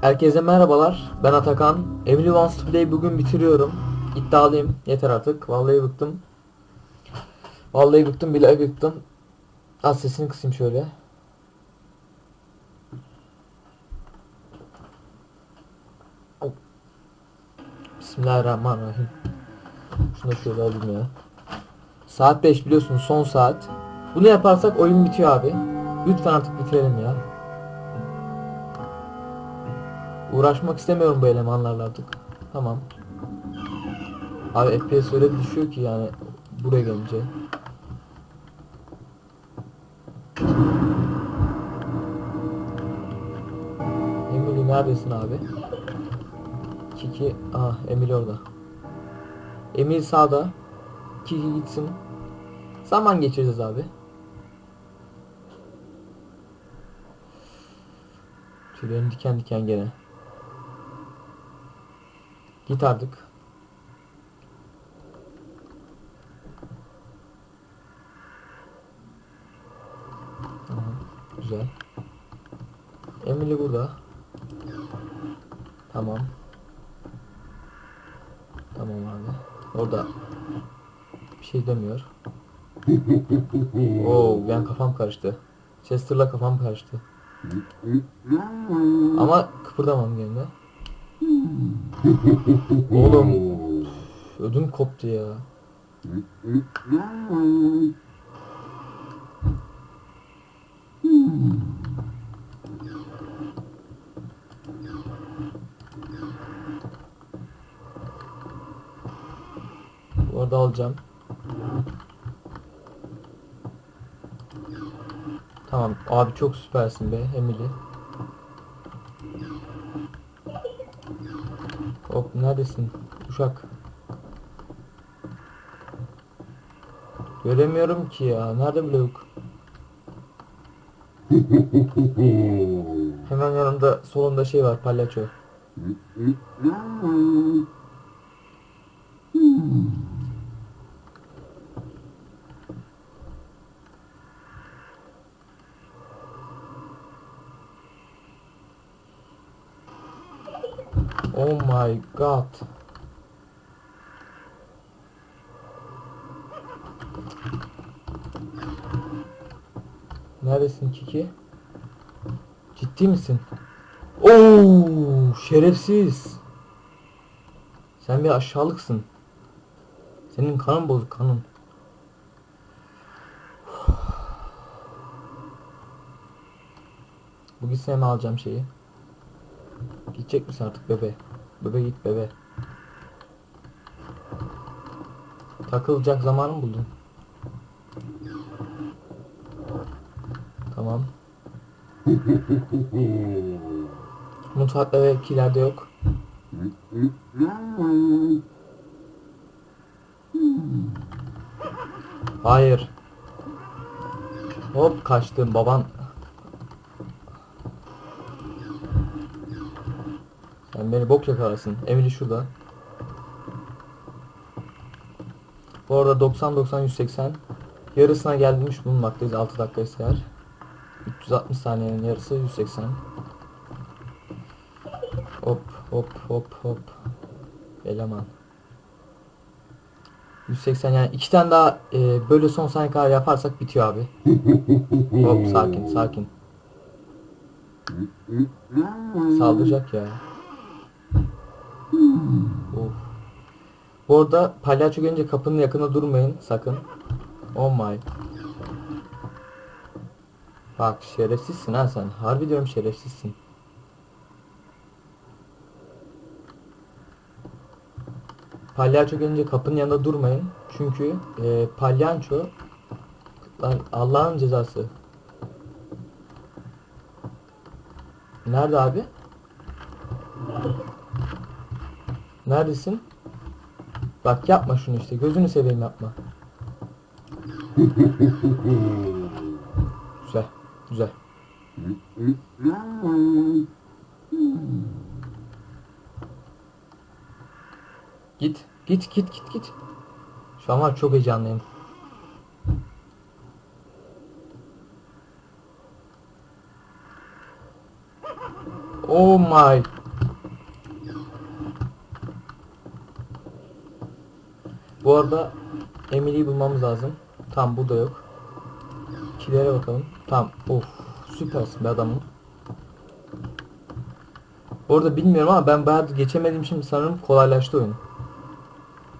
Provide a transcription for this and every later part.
Herkese merhabalar. Ben Atakan. Emily Wants to Play bugün bitiriyorum. İddialıyım. Yeter artık. Vallahi bıktım. Vallahi bıktım bile bıktım. Az sesini kısayım şöyle. Bismillahirrahmanirrahim. Şunu da şöyle alayım ya. Saat 5 biliyorsun son saat. Bunu yaparsak oyun bitiyor abi. Lütfen artık bitirelim ya. Uğraşmak istemiyorum bu elemanlarla artık. Tamam. Abi FPS öyle düşüyor ki yani buraya gelince. Emily neredesin abi? Kiki, ah Emily orada. Emil sağda. Kiki gitsin. Zaman geçireceğiz abi. Tüylerim diken diken gene. Git artık. Tamam, güzel. Emily burada. Tamam. Tamam abi. Orada bir şey demiyor. Oo, ben kafam karıştı. Chester'la kafam karıştı. Ama kıpırdamam gene. Oğlum ödüm koptu ya. Bu arada alacağım. Tamam abi çok süpersin be Emily. Hop neredesin uşak? Göremiyorum ki ya. Nerede blok? Hemen yanında solunda şey var palyaço. Oh my god. Neredesin Kiki? Ciddi misin? Oo, şerefsiz. Sen bir aşağılıksın. Senin kanın bozuk kanın. Bu gitse mi alacağım şeyi? Gidecek misin artık bebe? Bebe git bebe. Takılacak zamanı mı buldun? Tamam. Mutfakta ve kilerde yok. Hayır. Hop kaçtım baban. Sen beni bok yakarsın. Emily şurada. Bu arada 90 90 180 yarısına gelmiş bulunmaktayız 6 dakika ister. 360 saniyenin yarısı 180. Hop hop hop hop. Eleman. 180 yani iki tane daha e, böyle son saniye kadar yaparsak bitiyor abi. Hop sakin sakin. Saldıracak ya. Of. Bu arada palyaço gelince kapının yakında durmayın sakın. Oh my. Bak şerefsizsin ha sen. Harbi diyorum şerefsizsin. Palyaço gelince kapının yanında durmayın. Çünkü e, palyaço Allah'ın cezası. Nerede abi? Neredesin? Bak yapma şunu işte. Gözünü seveyim yapma. Güzel. Güzel. Git. Git git git git. Şu an var çok heyecanlıyım. Oh my. Bu arada Emily'yi bulmamız lazım. Tam burada yok. Kilere bakalım. Tam. Of. Süpersin be adamım. Bu arada bilmiyorum ama ben bayağı geçemediğim için sanırım kolaylaştı oyun.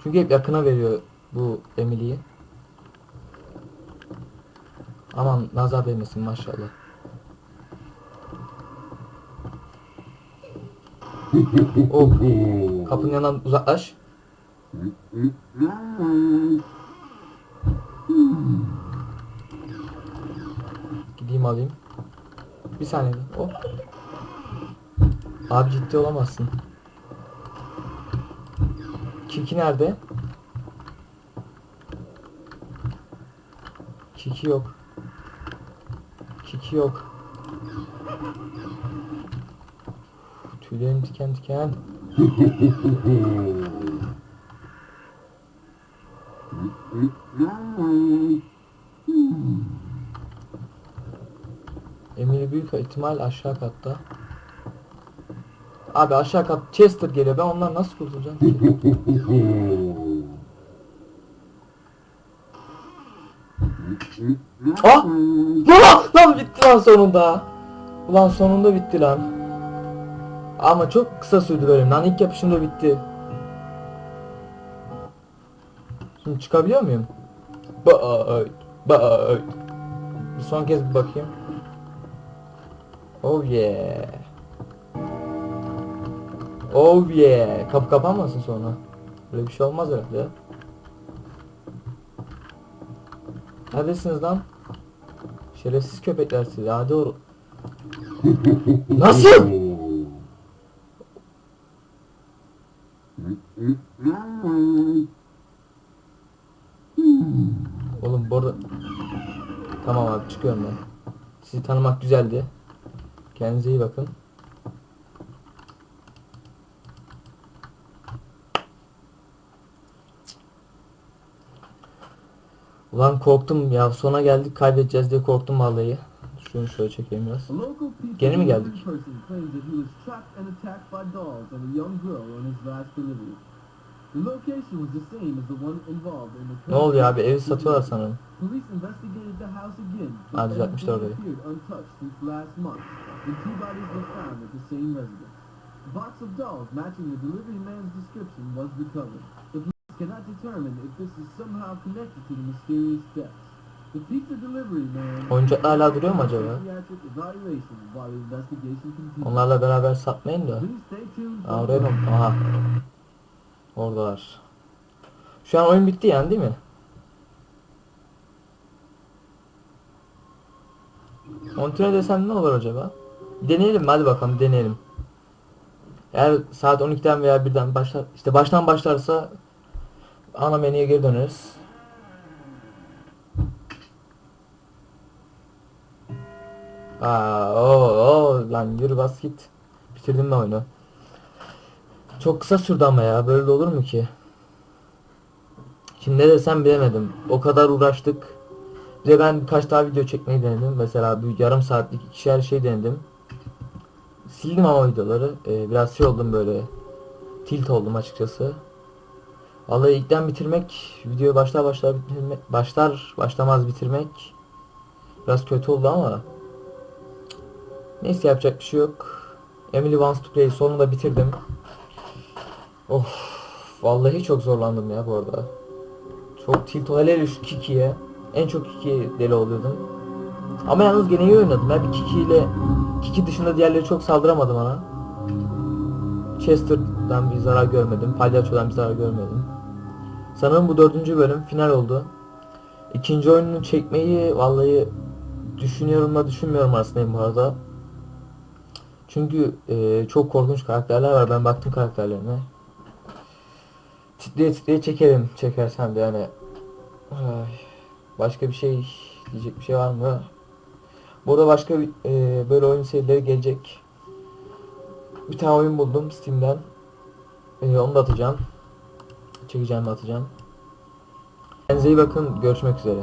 Çünkü hep yakına veriyor bu Emily'yi. Aman nazar değmesin maşallah. Oh. Kapının yanından uzaklaş. Gideyim alayım. Bir saniye. Oh. Abi ciddi olamazsın. Kiki nerede? Kiki yok. Kiki yok. Tüylerim diken diken. Emily büyük ihtimal aşağı katta. Abi aşağı kat Chester geliyor. Ben ondan nasıl kurtulacağım ki? Ah! Lan, lan bitti lan sonunda. Ulan sonunda bitti lan. Ama çok kısa sürdü bölüm lan. İlk yapışımda bitti. Şimdi çıkabiliyor muyum? Bay. Bay. Bir son kez bir bakayım. Oh yeah. Oh yeah. Kapı kapanmasın sonra. Böyle bir şey olmaz herhalde. Neredesiniz lan? Şerefsiz köpekler sizi. Hadi or. Nasıl? Oğlum bu arada... Çıkıyorum ben. Sizi tanımak güzeldi. Kendinize iyi bakın. Ulan korktum ya sona geldik kaybedeceğiz diye korktum vallahi. Şunu şöyle çekeyim biraz. Gene mi geldik? Ne oluyor abi evi satıyorlar sanırım. Police investigated the house again, Ha, but düzeltmişler everything orayı. box of dolls matching the delivery man's description was recovered. The police cannot determine if this is somehow connected to the mysterious deaths. The pizza delivery man Oyuncaklar hala duruyor mu acaba? Onlarla beraber satmayın da. Aa, oraya mı? Aha. Oradalar. Şu an oyun bitti yani değil mi? Kontrol desem ne olur acaba? Deneyelim? Hadi bakalım deneyelim. Eğer saat 12'den veya 1'den başlar, işte baştan başlarsa ana menüye geri döneriz. Aa, o, o lan yürü bas git. Bitirdim ben oyunu. Çok kısa sürdü ama ya böyle de olur mu ki? Şimdi ne desem bilemedim. O kadar uğraştık. Bir de ben birkaç daha video çekmeyi denedim. Mesela bir yarım saatlik ikişer şey denedim. Sildim ama videoları. Ee, biraz şey oldum böyle. Tilt oldum açıkçası. Vallahi ilkten bitirmek, videoyu başlar başlar bitirmek, başlar başlamaz bitirmek biraz kötü oldu ama neyse yapacak bir şey yok. Emily Wants to Play sonunda bitirdim. Of vallahi çok zorlandım ya bu arada. Çok tilt hele şu Kiki'ye. En çok Kiki'ye deli oluyordum. Ama yalnız gene iyi oynadım ya bir Kiki ile Kiki dışında diğerleri çok saldıramadı bana. Chester'dan bir zarar görmedim. Palyaço'dan bir zarar görmedim. Sanırım bu dördüncü bölüm final oldu. İkinci oyununu çekmeyi vallahi düşünüyorum da düşünmüyorum arasındayım bu arada. Çünkü e, çok korkunç karakterler var. Ben baktım karakterlerine. Titreye titreye çekerim çekersem de yani. Ay, başka bir şey diyecek bir şey var mı? Burada başka e, böyle oyun serileri gelecek. Bir tane oyun buldum Steam'den. E, onu da atacağım. Çekeceğim de atacağım. Kendinize iyi bakın. Görüşmek üzere.